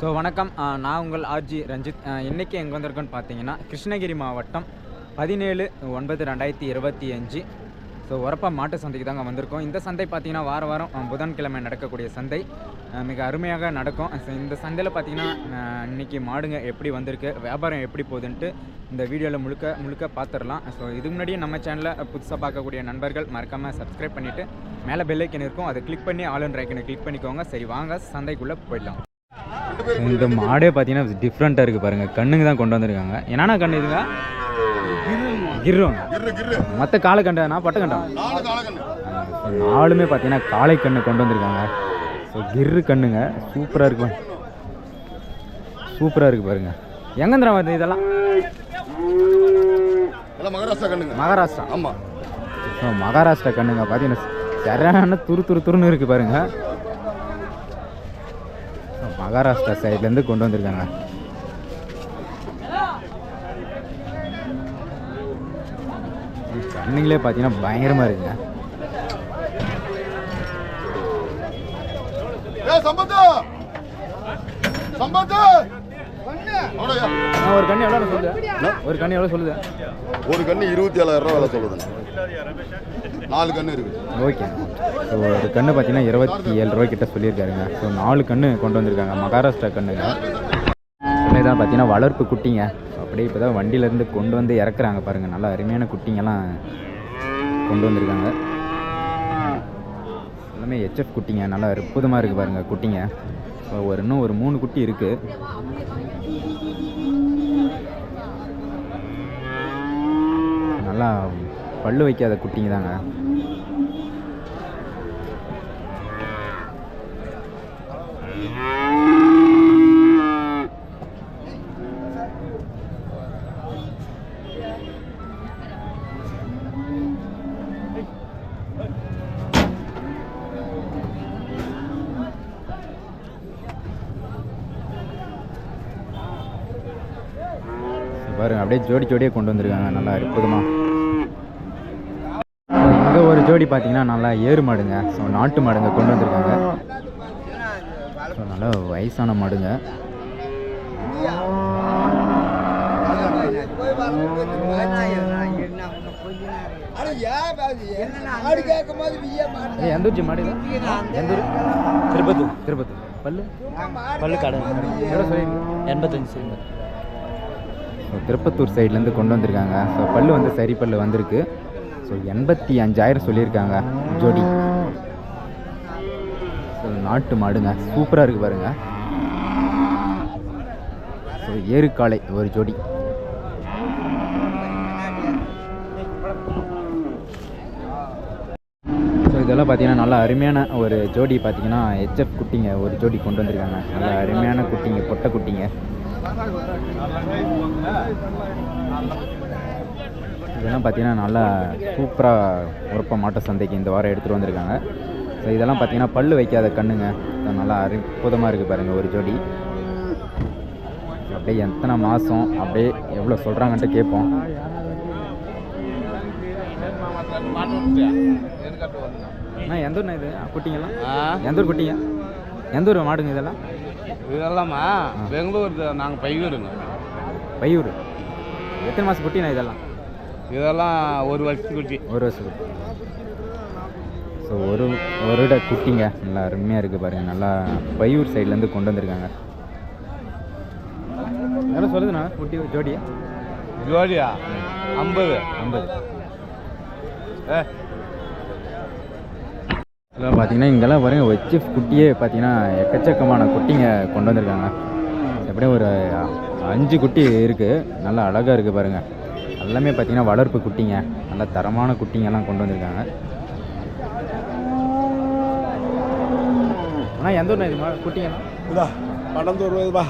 So வணக்கம். நான் உங்கள் ஆர்ஜி ரஞ்சித். இன்றைக்கி எங்கே வந்திருக்கோன்னு பார்த்தீங்கன்னா கிருஷ்ணகிரி மாவட்டம் பதினேழு ஒன்பது ரெண்டாயிரத்தி இருபத்தி அஞ்சு. ஸோ உரப்பா மாட்டு சந்தைக்கு தாங்க வந்திருக்கோம். இந்த சந்தை பார்த்தீங்கன்னா வார வாரம் புதன்கிழமை நடக்கக்கூடிய சந்தை. மிக அருமையாக நடக்கும். ஸோ இந்த சந்தையில் பார்த்தீங்கன்னா இன்றைக்கி இன்னைக்கு மாடுங்க எப்படி வந்திருக்கு வியாபாரம் எப்படி போகுதுன்ட்டு இந்த வீடியோவில் முழுக்க முழுக்க பார்த்துடலாம் ஸோ இதுக்கு முன்னாடியே நம்ம சேனலை புதுசாக பார்க்கக்கூடிய நண்பர்கள் மறக்காமல் சப்ஸ்கிரைப் பண்ணிவிட்டு மேலே பெல்லைக்கன் இருக்கும். அதை கிளிக் பண்ணி ஆளுன்ற ஐக்கனை கிளிக் பண்ணிக்கோங்க. சரி வாங்க சந்தைக்குள்ளே போயிடலாம். இந்த மாடே பார்த்தீங்கன்னா டிஃப்ரெண்ட்டாக இருக்குது பாருங்கள் கண்ணுங்க தான் கொண்டு வந்திருக்காங்க. என்னென்ன கண்ணு இதுங்க? கிர்ரோங்க மற்ற காளை கண்டா பட்ட கண்டா நாலுமே பார்த்தீங்கன்னா காளை கண்ணு கொண்டு வந்திருக்காங்க. ஸோ கிர்ரு கண்ணுங்க. சூப்பராக இருக்கு பாருங்க. சூப்பராக இருக்குது பாருங்க. எங்கேந்திரா வருது இதெல்லாம்? மகாராஷ்டிரா கண்ணுங்க. மகாராஷ்டிரா. ஆமா. ஸோ மகாராஷ்டிரா கண்ணுங்க பார்த்தீங்கன்னா சரியான துரு துரு துருன்னு இருக்குது பாருங்க. ஸோ மகாராஷ்டிரா சைட்லேருந்து கொண்டு வந்திருக்காங்க. கண்ணுங்களே பார்த்தீங்கன்னா பயங்கரமாக இருக்குங்க. ஏ சம்பத்து! ஆ, ஒரு கண்ணு எவ்வளோ சொல்லுது? ஒரு கண்ணு எவ்வளோ சொல்லுது? ஒரு கண்ணு இருபத்தி ஏழாயிரம் ரூபா விலை சொல்லுதுங்க நாலு கண்ணு இருக்குது ஓகே. ஸோ ஒரு கண்ணு பார்த்தீங்கன்னா இருபத்தி ஏழு ரூபாய் கிட்ட சொல்லியிருக்காருங்க. ஸோ நாலு கண்ணு கொண்டு வந்திருக்காங்க. மகாராஷ்டிரா கண்ணுங்க. தான் பார்த்தீங்கன்னா வளர்ப்பு குட்டிங்க. அப்படியே இப்போ தான் வண்டியிலேருந்து கொண்டு வந்து இறக்குறாங்க பாருங்கள் நல்லா அருமையான குட்டிங்கெல்லாம் கொண்டு வந்திருக்காங்க. எல்லாமே ஹெச்எஃப் குட்டிங்க. நல்லா அற்புதமாக இருக்குது பாருங்கள் குட்டிங்க. ஒரு இன்னும் ஒரு மூணு குட்டி இருக்குது நல்லா பல்லு வைக்காத குட்டிங்க தாங்க. பாருங்க அப்படியே ஜோடி ஜோடியாக கொண்டு வந்திருக்காங்க. நல்லா அற்புதமாக ஜோடி பார்த்தீங்கன்னா நல்லா ஏறு மாடுங்க. ஸோ நாட்டு மாடுங்க கொண்டு வந்திருக்காங்க. ஸோ நல்லா வயசான மாடுங்க. ஏய், எந்த ஊர்ஜி மாடு இது? எந்த ஊர்? திருப்பத்தூர். திருப்பத்தூர். பல்லு? பல்லு கடை எண்பத்தஞ்சு சரிங்க திருப்பத்தூர் சைட்லேருந்து கொண்டு வந்திருக்காங்க. ஸோ பல்லு வந்து சரி பல்லு வந்திருக்கு. ஸோ எண்பத்தி அஞ்சாயிரம் சொல்லியிருக்காங்க. ஜோடி. ஸோ நாட்டு மாடுங்க. சூப்பராக இருக்குது பாருங்க. ஸோ ஏறுக்காலை ஒரு ஜோடி. ஸோ இதெல்லாம் பார்த்தீங்கன்னா நல்லா அருமையான ஒரு ஜோடி பார்த்தீங்கன்னா ஹெச்எஃப் குட்டிங்க ஒரு ஜோடி கொண்டு வந்திருக்காங்க. நல்லா அருமையான குட்டிங்க பொட்டை குட்டிங்க. இதெல்லாம் பார்த்தீங்கன்னா நல்லா சூப்பராக உரப்ப மாட்டு சந்தைக்கு இந்த வாரம் எடுத்துகிட்டு வந்திருக்காங்க. ஸோ இதெல்லாம் பார்த்தீங்கன்னா பல்லு வைக்காத கண்ணுங்க. நல்லா அற்புதமாக இருக்குது பாருங்கள் ஒரு ஜோடி. அப்படியே எத்தனை மாதம் அப்படியே எவ்வளோ சொல்கிறாங்கன்ட்டு கேட்போம். அண்ணா எந்த ஊர்ண்ணா இது? குட்டிங்கெல்லாம் எந்த ஊர் குட்டிங்க? எந்த ஊர் மாடுங்க இதெல்லாம்? இதெல்லாமா? பெங்களூர் நாங்கள் பையூருங்க. பையூர். எத்தனை மாதம் குட்டிண்ணா இதெல்லாம்? இதெல்லாம் ஒரு வருஷத்துக்கு குட்டி ஒரு குட்டி ஸோ ஒரு வருட குட்டிங்க நல்லா அருமையாக இருக்குது பாருங்கள் நல்லா பையூர் சைட்லேருந்து கொண்டு வந்திருக்காங்க. எவ்வளோ சொல்லுதுண்ணா குட்டி ஜோடியா? ஜோடியா? ஐம்பது. ஐம்பது. ஏ. இதெல்லாம் பார்த்தீங்கன்னா இங்கெல்லாம் பாருங்க வச்சு குட்டியே பார்த்தீங்கன்னா எக்கச்சக்கமான குட்டிங்க கொண்டு வந்திருக்காங்க. எப்படியும் ஒரு அஞ்சு குட்டி இருக்குது நல்லா அழகாக இருக்குது பாருங்கள் எல்லாமே பார்த்தீங்கன்னா வளர்ப்பு குட்டிங்க. நல்ல தரமான குட்டிங்கெல்லாம் கொண்டு வந்திருக்காங்க. அண்ணா எந்த ஊர்ண்ணா இது மா- குட்டிங்கண்ணா இதா பன்னெண்டு ரூபாய்ப்பா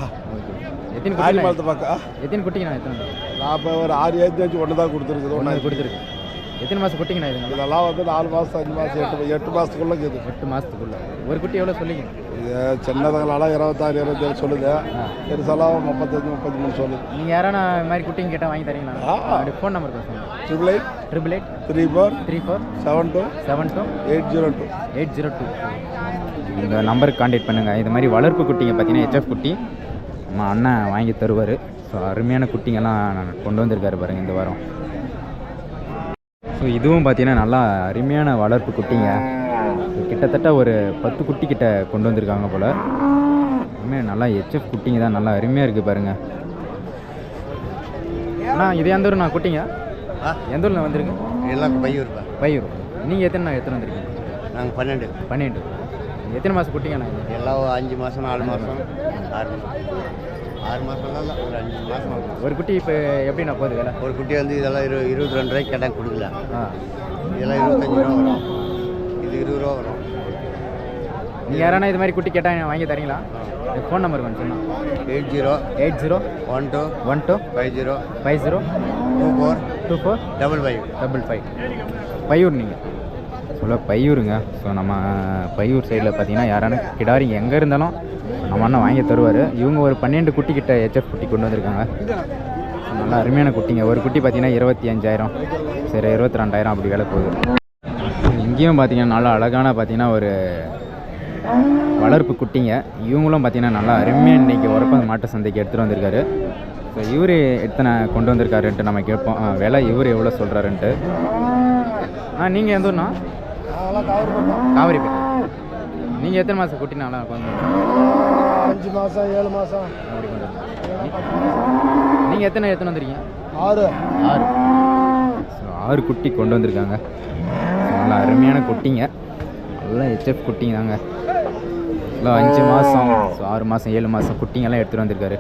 எத்தனை ஆடி மரத்தை பார்க்க. எத்தனை குட்டிங்கண்ணா எத்தனை நான் இப்போ ஒரு ஆறு ஏற்றி வச்சு ஒன்று தான் கொடுத்துருக்குது. ஒன்று கொடுத்துருக்கு. எத்தனை மாதம் குட்டிங்கண்ணா இதுங்க இதெல்லாம் வந்து நாலு மாதம் அஞ்சு மாதம் எட்டு எட்டு மாதத்துக்குள்ளே இருக்குது எட்டு மாதத்துக்குள்ள ஒரு குட்டி எவ்வளோ சொல்லிங்க. இது சின்னதுங்களால இருபத்தாறு இருபத்தேழு சொல்லுது. பெருசாலாம் முப்பத்தஞ்சு முப்பத்தி மூணு சொல்லுது நீங்கள் யாரான இந்த மாதிரி குட்டிங்க கேட்டால் வாங்கி தரீங்களா. அப்படி ஃபோன் நம்பர் பேசுங்க triple eight. Triple eight. Three four. Three four. Seven two. Seven two. Eight zero two. Eight zero two. இந்த நம்பருக்கு காண்டாக்ட் பண்ணுங்கள் இது மாதிரி வளர்ப்பு குட்டிங்க பார்த்தீங்கன்னா ஹெச்எஃப் குட்டி. நம்ம அண்ணன் வாங்கி தருவார். ஸோ அருமையான குட்டிங்கெல்லாம் கொண்டு வந்திருக்காரு பாருங்கள் இந்த வாரம். ஸோ இதுவும் பார்த்தீங்கன்னா நல்லா அருமையான வளர்ப்பு குட்டிங்க. கிட்டத்தட்ட ஒரு பத்து குட்டி கிட்ட கொண்டு வந்திருக்காங்க போல். உண்மையாக நல்லா ஹெச்எஃப் குட்டிங்க தான். நல்லா அருமையாக இருக்குது பாருங்க. அண்ணா இது எந்த ஊர் நான் குட்டிங்க எந்த ஊரில் வந்திருக்கு? எல்லாம் பையூர்ப்பா பையூர். நீங்கள் எத்தனை எத்தனை வந்திருக்கீங்க? நாங்கள் பன்னெண்டு. பன்னெண்டு. எத்தனை மாதம் குட்டிங்கண்ணா இது? எல்லாம் அஞ்சு மாதம் நாலு மாதம் ஆறு மாதம் ஆறு இல்லை ஒரு அஞ்சு மாதம் ஒரு குட்டி இப்போ எப்படிண்ணா போகுது வேலை? ஒரு குட்டி வந்து இதெல்லாம் இரு இருபத்தி ரெண்டு ரூபாய்க்கு கேட்டால் கொடுக்கல. இதெல்லாம் இருபத்தஞ்சி ரூபா வரும். இது இருபது ரூபா வரும். நீங்கள் யாரானா இது மாதிரி குட்டி கேட்டால் வாங்கி தரீங்களா? ஃபோன் நம்பர் கொஞ்சம் சொன்னா. Eight zero. Eight zero. One two. One two. Five zero. Five zero. Two four. Two four. Double five. Double five. Paiyur நீங்கள் சொல்ல பையூருங்க. ஸோ நம்ம பையூர் சைடில் பார்த்தீங்கன்னா யாரான கிடாரிங்க எங்கே இருந்தாலும் நம்ம அண்ணன் வாங்கி தருவார். இவங்க ஒரு பன்னெண்டு குட்டி கிட்ட ஹெச்எஃப் குட்டி கொண்டு வந்திருக்காங்க. நல்லா அருமையான குட்டிங்க. ஒரு குட்டி பார்த்தீங்கன்னா இருபத்தி அஞ்சாயிரம். சரி இருபத்தி ரெண்டாயிரம் அப்படி வேலை போகுது. இங்கேயும் பார்த்தீங்கன்னா நல்லா அழகான பார்த்தீங்கன்னா ஒரு வளர்ப்பு குட்டிங்க. இவங்களும் பார்த்தீங்கன்னா நல்லா அருமையாக இன்னைக்கு உரப்ப மாட்டு சந்தைக்கு எடுத்துகிட்டு வந்திருக்காரு. ஸோ இவர் எத்தனை கொண்டு வந்திருக்காருன்ட்டு நம்ம கேட்போம். விலை இவர் எவ்வளோ சொல்கிறாருன்ட்டு ஆ நீங்கள் எந்த ஊர்ண்ணா? காவிரி பேட்டை. நீங்கள் எத்தனை மாதம் குட்டி நல்லா கொண்டு அஞ்சு மாதம் ஏழு மாதம் அப்படி நீங்கள் எத்தனை எத்தனை வந்திருக்கீங்க? ஆறு. ஆறு. ஸோ ஆறு குட்டி கொண்டு வந்திருக்காங்க. நல்லா அருமையான குட்டிங்க. நல்லா ஹெச்எஃப் குட்டிங்க தாங்க. நல்லா அஞ்சு மாதம் ஆறு மாதம் ஏழு மாதம் குட்டிங்கெல்லாம் எடுத்துகிட்டு வந்திருக்காரு.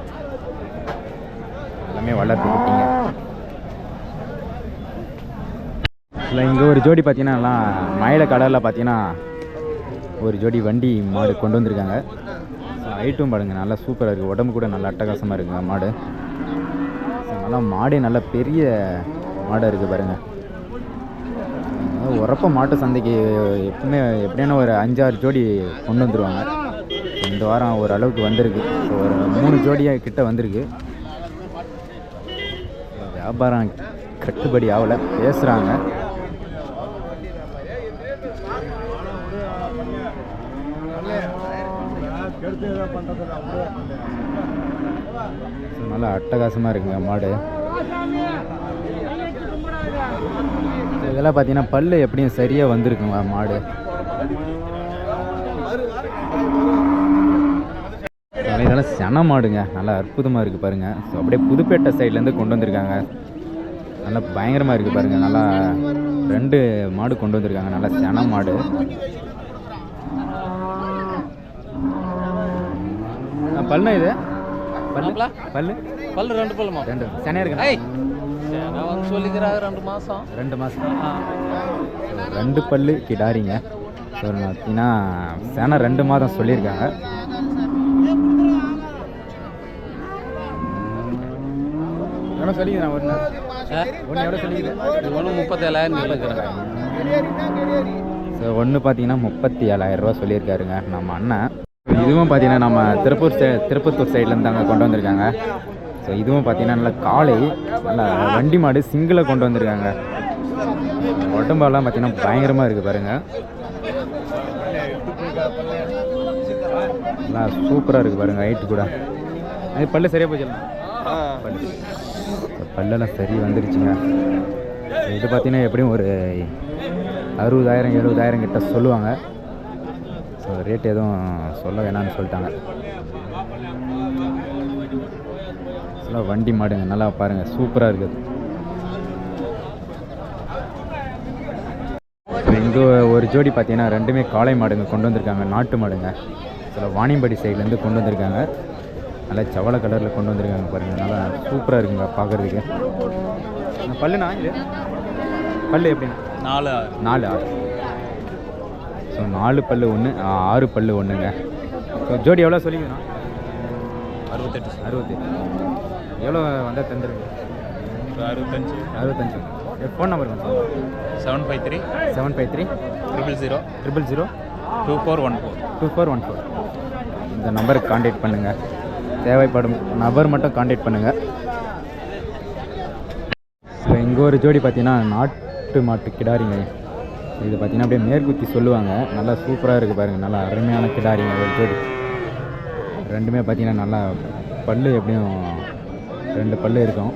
எல்லாமே வளர்ப்பு குட்டிங்க. இல்லை இங்கே ஒரு ஜோடி பார்த்தீங்கன்னா எல்லாம் மயில கடலில் பார்த்தீங்கன்னா ஒரு ஜோடி வண்டி மாடு கொண்டு வந்திருக்காங்க. ஹைட்டும் பாருங்க நல்லா சூப்பராக இருக்குது உடம்பு கூட நல்லா அட்டகாசமாக இருக்குங்க மாடு. நல்லா மாடு நல்ல பெரிய மாடாக இருக்குது பாருங்க. உரப்ப மாட்டு சந்தைக்கு எப்பவுமே எப்படியான ஒரு அஞ்சாறு ஜோடி கொண்டு வந்துடுவாங்க இந்த வாரம் ஒரு அளவுக்கு வந்திருக்கு ஒரு மூணு ஜோடியாக கிட்ட வந்திருக்கு. வியாபாரம் கட்டுப்படி ஆகலை. பேசுகிறாங்க நல்லா அட்டகாசமாக இருக்குங்க மாடு. இதெல்லாம் பார்த்தீங்கன்னா பல்லு எப்படியும் சரியாக வந்திருக்குங்க மாடு. இதெல்லாம் சென மாடுங்க. நல்லா அற்புதமாக இருக்குது பாருங்கள் ஸோ அப்படியே புதுப்பேட்டை சைட்லேருந்து கொண்டு வந்திருக்காங்க. நல்லா பயங்கரமாக இருக்குது பாருங்கள் நல்லா ரெண்டு மாடு கொண்டு வந்திருக்காங்க. நல்லா சென மாடு. ஆ, பல்லுண்ணா இது? பல்லு? பல்லு? பல்லு ரெண்டு பல்லுமா? ரெண்டு. சென்னையா இருக்கு நான் வந்து சொல்லிக்கிறாங்க ரெண்டு மாதம் ரெண்டு மாதம் ரெண்டு பல்லு கிடாரிங்க. பார்த்தீங்கன்னா சேனை ரெண்டு மாதம் சொல்லியிருக்காங்க. எவ்வளோ சொல்லிக்கிறேன் ஒன்று ஒன்று எவ்வளோ சொல்லிக்கிறேன் ஒன்று முப்பத்தேழாயிரம் சொல்லிக்கிறேன் ஸோ ஒன்று பார்த்தீங்கன்னா முப்பத்தி ஏழாயிரம் ரூபா சொல்லியிருக்காருங்க நம்ம அண்ணன். இதுவும் பார்த்தீங்கன்னா நம்ம திருப்பூர் சை திருப்பத்தூர் சைட்லேருந்து தாங்க கொண்டு வந்திருக்காங்க. ஸோ இதுவும் பார்த்தீங்கன்னா நல்ல காளை நல்ல வண்டி மாடு சிங்கிளை கொண்டு வந்திருக்காங்க. உடம்பெல்லாம் பார்த்தீங்கன்னா பயங்கரமாக இருக்குது பாருங்க. நல்லா சூப்பராக இருக்குது பாருங்க ஹைட்டு கூட. அது பல்லு சரியாக போச்சுண்ணா பல்லு. பல்லெல்லாம் சரி வந்துருச்சுங்க. இது பார்த்தீங்கன்னா எப்படியும் ஒரு அறுபதாயிரம் எழுபதாயிரம் கிட்ட சொல்லுவாங்க. ஸோ ரேட் எதுவும் சொல்ல வேணாம்னு சொல்லிட்டாங்க. நல்லா வண்டி மாடுங்க நல்லா பாருங்கள் சூப்பராக இருக்குது. இங்கே ஒரு ஜோடி பார்த்தீங்கன்னா ரெண்டுமே காளை மாடுங்க கொண்டு வந்திருக்காங்க நாட்டு மாடுங்க. சில வாணியம்படி சைட்லேருந்து கொண்டு வந்திருக்காங்க. நல்லா செவல கலரில் கொண்டு வந்திருக்காங்க பாருங்கள் நல்லா சூப்பராக இருக்குங்க பார்க்குறதுக்கு பல்லுண்ணா இது? பல்லு எப்படிண்ணா? நாலு நாலு ஆறு. ஸோ நாலு பல்லு ஒன்று ஆறு பல்லு ஒன்றுங்க ஸோ ஜோடி எவ்வளோ சொல்லிக்கணும் அறுபத்தெட்டு. அறுபத்தி எவ்வளோ வந்தால் தந்துருங்க? அறுபத்தஞ்சு. அறுபத்தஞ்சு. Phone number seven five three. Seven five three. Triple zero. Triple zero. Two four one four. Two four one four. இந்த நம்பருக்கு காண்டாக்ட் பண்ணுங்கள் தேவைப்படும் நபர் மட்டும் காண்டாக்ட் பண்ணுங்கள் ஸோ இங்கே ஒரு ஜோடி பார்த்தீங்கன்னா நாட்டு மாட்டு கிடாரிங்க. இது பார்த்தீங்கன்னா அப்படியே மேற்குத்தி சொல்லுவாங்க. நல்லா சூப்பராக இருக்குது பாருங்கள் நல்லா அருமையான கிடாரிங்க ஒரு ஜோடி. ரெண்டுமே பார்த்தீங்கன்னா நல்லா பல்லு எப்படியும் ரெண்டு பல்லு இருக்கும்.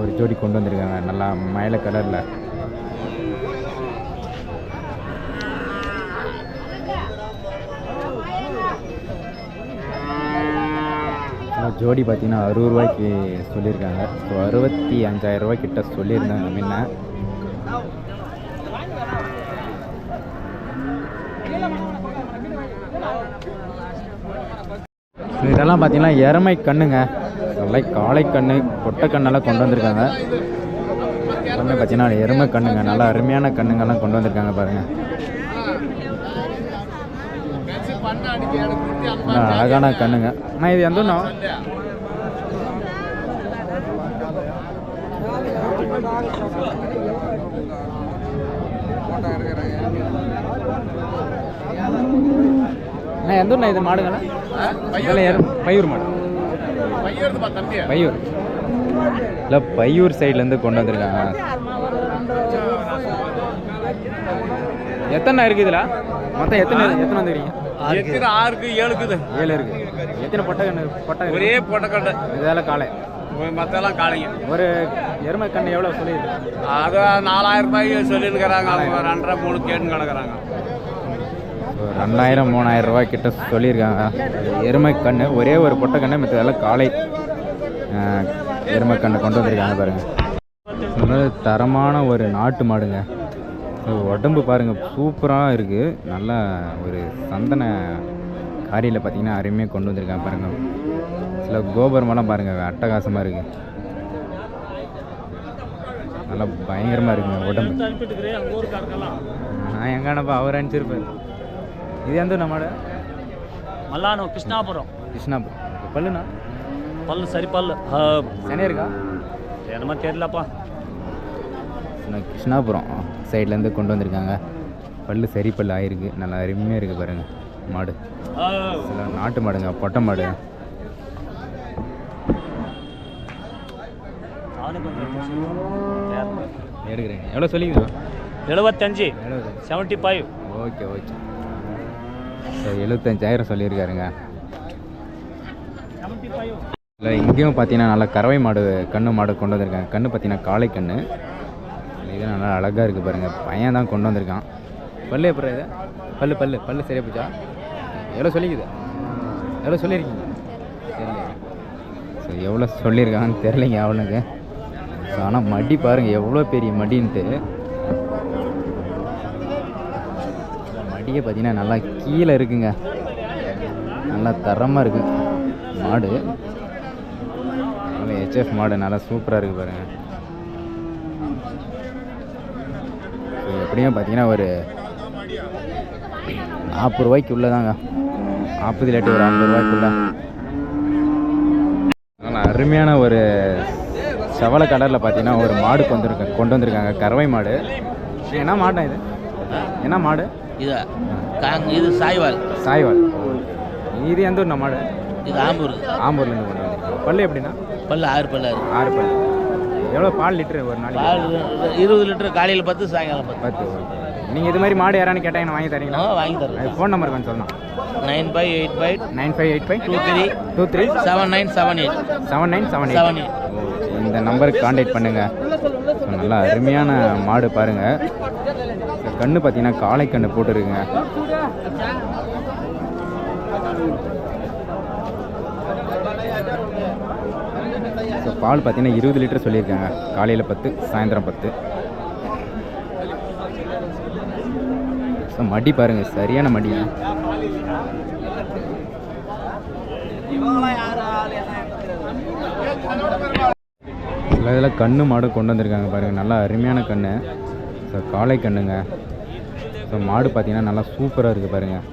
ஒரு ஜோடி கொண்டு வந்திருக்காங்க. நல்லா மயில கலரில். ஜோடி பார்த்தீங்கன்னா அறுபது ரூபாய்க்கு சொல்லியிருக்காங்க. ஸோ அறுபத்தி அஞ்சாயிரம் ரூபாய் கிட்ட சொல்லியிருந்தாங்க முன்ன. இதெல்லாம் பார்த்தீங்கன்னா எருமை கண்ணுங்க. நல்லா காளை கண்ணு கொட்டை கண்ணெல்லாம் கொண்டு வந்திருக்காங்க. எல்லாமே பார்த்தீங்கன்னா எருமை கண்ணுங்க. நல்லா அருமையான கண்ணுங்கெல்லாம் கொண்டு வந்திருக்காங்க பாருங்கள் அழகான கண்ணுங்க. அண்ணா இது எந்த ஒன்றும் அண்ணா எந்த ஒன்றா இது மாடுங்களா இதெல்லாம் எரு பையூர் மாடு. பையூர். இல்லை பையூர் சைட்லேருந்து கொண்டு வந்திருக்காங்க. எத்தனை இருக்குது இதில்? மொத்தம் எத்தனை எத்தனை வந்துக்கிறீங்க எத்தனை ஆறுக்கு ஏழுக்குது. ஏழு இருக்கு. எத்தனை பொட்டை பொட்டை ஒரே பொட்டக்கட்டை இதெல்லாம் காலை மற்றெல்லாம் காலைங்க ஒரு எருமை கண்ணு எவ்வளோ சொல்லியிருக்கு? அது நாலாயிரம் ரூபாய் சொல்லியிருக்கிறாங்க. அவங்க ரெண்டரை மூணு கேட்டு கிடக்குறாங்க. ரெண்டாயிரம் மூணாயிரம் ரூபாய் கிட்ட சொல்லியிருக்காங்க. எருமை கண்ணு ஒரே ஒரு பொட்டை கண்ணு மற்றதெல்லாம் காலை எருமை கண்ணை கொண்டு வந்திருக்காங்க பாருங்கள் நல்ல தரமான ஒரு நாட்டு மாடுங்க. உடம்பு பாருங்கள் சூப்பராக இருக்குது நல்லா ஒரு சந்தன காரியில் பார்த்தீங்கன்னா அருமையாக கொண்டு வந்திருக்காங்க பாருங்கள் சில கோபுரமெல்லாம் பாருங்கள் அட்டகாசமாக இருக்குது நல்லா பயங்கரமாக இருக்குங்க உடம்பு. நான் எங்கானப்பா அவர் அனுப்பிச்சிருப்பார். மாடு? மல்லானு கிருஷ்ணாபுரம். கிருஷ்ணாபுரம். பல்லுண்ணா? பல்லு சரி பல்லு. சனியா இருக்கா? என்னமோ தெரியலப்பா. நான் கிருஷ்ணாபுரம் சைட்லேருந்து கொண்டு வந்திருக்காங்க. பல்லு சரி பல்லு ஆயிருக்கு. நல்லா அருமையாக இருக்குது பாருங்கள் மாடு. சில நாட்டு மாடுங்க பொட்டை மாடு. அவனு கொஞ்சம் எடுக்கிறேன். எவ்வளோ சொல்லிக்கிறோம் எழுபத்தஞ்சு எழுபது செவன்ட்டி ஃபைவ் ஓகே ஓகே. எழுபத்தஞ்சாயிரம் சொல்லியிருக்காருங்க. இல்லை இங்கேயும் பார்த்தீங்கன்னா நல்லா கறவை மாடு கண்ணு மாடு கொண்டு வந்திருக்காங்க. கண்ணு பார்த்தீங்கன்னா காளை கண்ணு. இது நல்லா அழகாக இருக்குது பாருங்கள் பையன் தான் கொண்டு வந்திருக்கான். பல்லு எப்படி இது? பல்லு பல்லு பல்லு சரியா போச்சா? எவ்வளோ சொல்லிக்குது? எவ்வளோ சொல்லியிருக்கீங்க? தெரியல ஸோ எவ்வளோ சொல்லியிருக்காங்கன்னு தெரிலிங்க அவனுக்கு. ஆனால் மடி பாருங்கள் எவ்வளோ பெரிய மடின்ட்டு. மடியை பார்த்தீங்கன்னா நல்லா கீழே இருக்குங்க. நல்லா தரமாக இருக்கு. மாடு. நல்லா ஹெச்எஃப் மாடு நல்லா சூப்பராக இருக்குது பாருங்கள் எப்படியும் பார்த்தீங்கன்னா ஒரு நாற்பது ரூபாய்க்கு உள்ள தாங்க நாற்பது இல்லாட்டி ஒரு ஐம்பது ரூபாய்க்குள்ள. நல்லா அருமையான ஒரு செவலை கலரில் பார்த்தீங்கன்னா ஒரு மாடு கொண்டு கொண்டு வந்திருக்காங்க. கறவை மாடு. என்ன மாட்டேன் இது? என்ன மாடு? இது காங் இது சாய்வால். சாய்வால். இது எந்த ஊர்ண்ணா மாடு? இது ஆம்பூர். ஆம்பூர்லேருந்து கொண்டு பல்லு எப்படின்னா பல்லு ஆறு பல்லு ஆறு ஆறு பல்லு. எவ்வளோ பால் லிட்டரு ஒரு நாளைக்கு? பால் இருபது லிட்டர் காலையில் பத்து சாயங்காலம் பத்து. பத்து. நீங்கள் இது மாதிரி மாடு யாரானு கேட்டாங்க வாங்கி தரீங்களா? வாங்கி தரேன். ஃபோன் நம்பர் கொஞ்சம் சொல்லலாம் nine five eight five nine five eight five two three two three seven nine seven eight. Seven nine seven seven eight. Eight இந்த நம்பருக்கு காண்டாக்ட் பண்ணுங்கள் நல்லா அருமையான மாடு பாருங்கள் கண்ணு பார்த்தீங்கன்னா காளை கண்ணு போட்டுருக்குங்க. ஸோ பால் பார்த்தீங்கன்னா இருபது லிட்டர் சொல்லியிருக்காங்க. காலையில் பத்து சாயந்தரம் பத்து. ஸோ மடி பாருங்கள் சரியான மடி. சில இதில் கண்ணு மாடு கொண்டு வந்திருக்காங்க பாருங்கள் நல்லா அருமையான கண்ணு. ஸோ காளை கண்ணுங்க. ஸோ மாடு பார்த்தீங்கன்னா நல்லா சூப்பராக இருக்குது பாருங்கள்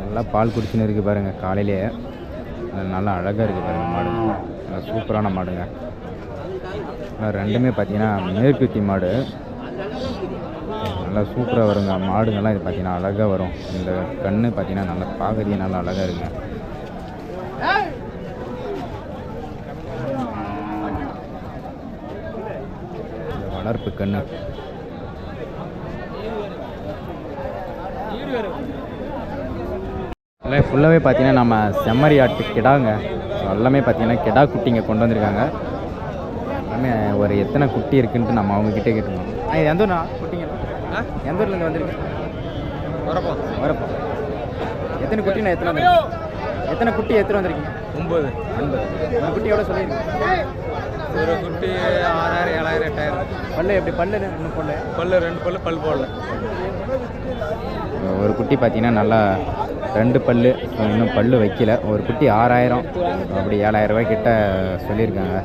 நல்லா பால் குடிச்சுன்னு இருக்குது பாருங்கள் காலையிலேயே அது நல்லா அழகாக இருக்குது பாருங்கள் மாடு. நல்லா சூப்பரான மாடுங்க. ரெண்டுமே பார்த்தீங்கன்னா மேற்குத்தி மாடு. நல்லா சூப்பராக வருங்க. மாடுங்கள்லாம் இது பார்த்தீங்கன்னா அழகாக வரும். இந்த கண்ணு பார்த்தீங்கன்னா நல்லா பார்க்கறதுக்கே நல்லா அழகாக இருக்குங்க கருப்பு கண்ணு. எல்லாம் ஃபுல்லாகவே பார்த்தீங்கன்னா நம்ம செம்மறி ஆட்டு கிடாங்க. எல்லாமே பார்த்தீங்கன்னா கிடா குட்டிங்க கொண்டு வந்திருக்காங்க. எல்லாமே ஒரு எத்தனை குட்டி இருக்குன்ட்டு நம்ம அவங்க கிட்டே கேட்டுருந்தோம் எந்த ஊர்ண்ணா? குட்டிங்க. எந்த ஊர்லேருந்து வந்திருக்கீங்க? வரப்போ. வரப்போ. எத்தனை குட்டிண்ணா எத்தனை எத்தனை குட்டி எத்தனை வந்திருக்கீங்க? ஒம்பது ஒன்பது. ஒரு குட்டி எவ்வளோ சொல்லியிருக்கீங்க? ஒரு குட்டி ஆறாயிரம் ஏழாயிரம் எட்டாயிரம். பல்லு எப்படி பல்லு இன்னும் பல்லு பல்லு ரெண்டு பல்லு பல் போடல. ஒரு குட்டி பார்த்தீங்கன்னா நல்லா ரெண்டு பல்லு இன்னும் பல்லு வைக்கல. ஒரு குட்டி ஆறாயிரம் அப்படி ஏழாயிரம் ரூபாய் கிட்ட சொல்லியிருக்காங்க.